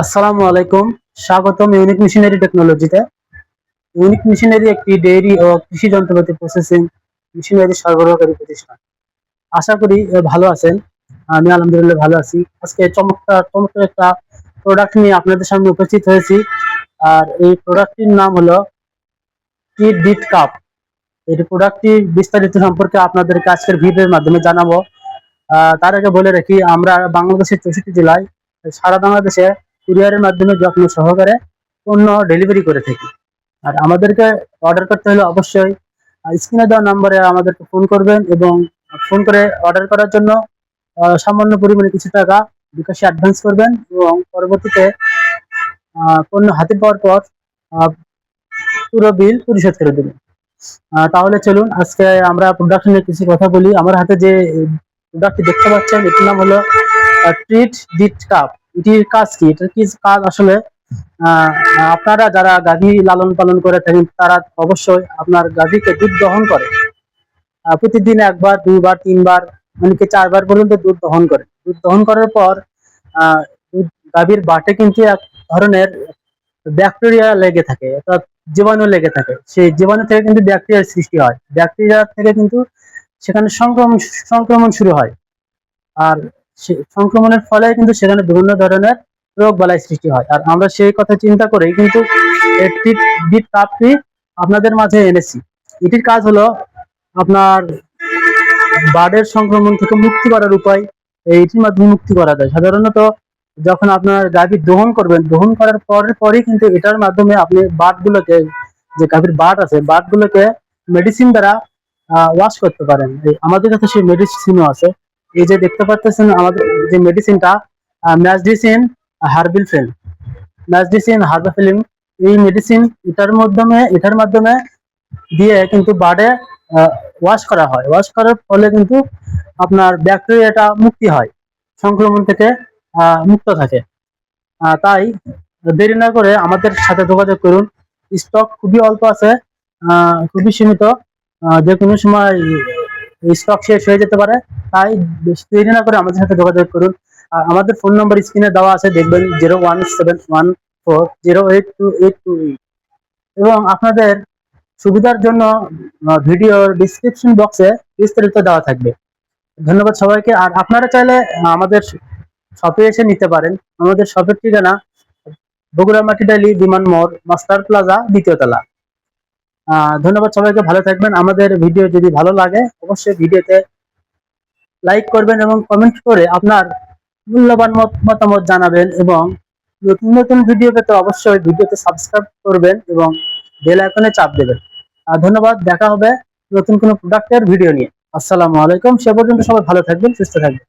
আসসালামু আলাইকুম। স্বাগতম ইউনিক মেশিনারি টেকনোলজিতে ইউনিক মেশিনারি একটি ডেইরি ও কৃষি যন্ত্রপাতি প্রসেসিং মেশিনারি সরবরাহকারী প্রতিষ্ঠান। আশা করি ভালো আছেন। আমি আলহামদুলিল্লাহ ভালো আছি। আজকে চমৎকার চমৎকার একটা প্রোডাক্ট নিয়ে আপনাদের সামনে উপস্থিত হয়েছি। আর এই প্রোডাক্টটির নাম হলো কিট ডিট কাপ এই প্রোডাক্টটি বিস্তারিত সম্পর্কে আপনাদেরকে আজকের ভিডিওর মাধ্যমে জানাব। তার আগে বলে রাখি, আমরা বাংলাদেশের চৌষট্টি জেলায়, সারা বাংলাদেশে কুরিয়ারের মাধ্যমে যত্ন সহকারে পণ্য ডেলিভারি করে থাকি। আর আমাদেরকে অর্ডার করতে হলে অবশ্যই স্ক্রিনে দেওয়া নাম্বারে আমাদেরকে ফোন করবেন এবং ফোন করে অর্ডার করার জন্য সামান্য পরিমাণে কিছু টাকা বিকাশে অ্যাডভান্স করবেন এবং পরবর্তীতে পণ্য হাতে পাওয়ার পর পুরো বিল পরিশোধ করে দেবেন। তাহলে চলুন, আজকে আমরা প্রোডাক্ট নিয়ে কিছু কথা বলি। আমার হাতে যে প্রোডাক্টটি দেখতে পাচ্ছেন, এটির নাম হলো ট্রিট ডিট কাপ এটির কাজ কি? এটার কি কাজ আসলে? আপনারা যারা গাভী লালন পালন করে থাকেন, তারা অবশ্যই আপনার গাভীকে দুধ দহন করে। প্রতিদিন একবার, দুইবার, তিনবার অনেকে চারবার পর্যন্ত দুধ দহন করে। দুধ দহন করার পর গাভীর বাটে কিন্তু এক ধরনের ব্যাকটেরিয়া লেগে থাকে, অর্থাৎ জীবাণু লেগে থাকে। সেই জীবাণু থেকে কিন্তু ব্যাকটেরিয়ার সৃষ্টি হয়। ব্যাকটেরিয়া থেকে কিন্তু সেখানে সংক্রমণ সংক্রমণ শুরু হয়। আর সংক্রমণের ফলে কিন্তু সেখানে বিভিন্ন ধরনের রোগ বালাই সৃষ্টি হয়। আর আমরা সেই কথা চিন্তা করেই কিন্তু একটি আপনাদের মাঝে এনেছি। এটির কাজ হলো আপনার বার্ডের সংক্রমণ থেকে মুক্তি করার উপায় এইটির মাধ্যমে মুক্তি করা যায়। সাধারণত যখন আপনার গাভী দহন করবেন, দহন করার পরের পরেই কিন্তু এটার মাধ্যমে আপনি বাটগুলোকে যে গাভীর বাট আছে বাটগুলোকে মেডিসিন দ্বারা ওয়াশ করতে পারেন। আমাদের কাছে সেই মেডিসিনও আছে। এই যে দেখতে পাচ্ছেন আমাদের যে মেডিসিনটা ম্যাজডিসিন হার্বিল ফিল্ম ম্যাজডিসিন হার্বাল ফিল্ম এই মেডিসিন এটার মাধ্যমে এটার মাধ্যমে দিয়ে কিন্তু বার্ডে ওয়াশ করা হয়। ওয়াশ করার ফলে কিন্তু আপনার ব্যাকটেরিয়াটা মুক্তি হয়, সংক্রমণ থেকে মুক্ত থাকে। তাই দেরি না করে আমাদের সাথে যোগাযোগ করুন। স্টক খুবই অল্প আছে খুবই সীমিত। যে কোনো সময় স্টক শেষ হয়ে যেতে পারে। তাই দেরি না করে আমাদের সাথে যোগাযোগ করুন। আর আমাদের ফোন নম্বর স্ক্রিনে দেওয়া আছে, দেখবেন zero one seven one four zero eight two eight two eight এবং আপনাদের সুবিধার জন্য ভিডিওর ডিসক্রিপশন বক্সে বিস্তারিত দেওয়া থাকবে। ধন্যবাদ সবাইকে। আর আপনারা চাইলে আমাদের শপে এসে নিতে পারেন। আমাদের শপের ঠিকানা বগুড়া মাটিডালি বিমান মোড়, মাস্টার প্লাজা, দ্বিতীয় তলা। ধন্যবাদ সবাইকে, ভালো থাকবেন। আমাদের ভিডিও যদি ভালো লাগে, অবশ্যই ভিডিওতে লাইক করবেন এবং কমেন্ট করে আপনার মূল্যবান মতামত জানাবেন এবং নতুন নতুন ভিডিও পেতে অবশ্যই ভিডিওতে সাবস্ক্রাইব করবেন এবং বেল আইকনে চাপ দেবেন। ধন্যবাদ, দেখা হবে নতুন কোনো প্রোডাক্টের ভিডিও নিয়ে। আসসালামু আলাইকুম, সে পর্যন্ত সবাই ভালো থাকবেন, সুস্থ থাকবেন।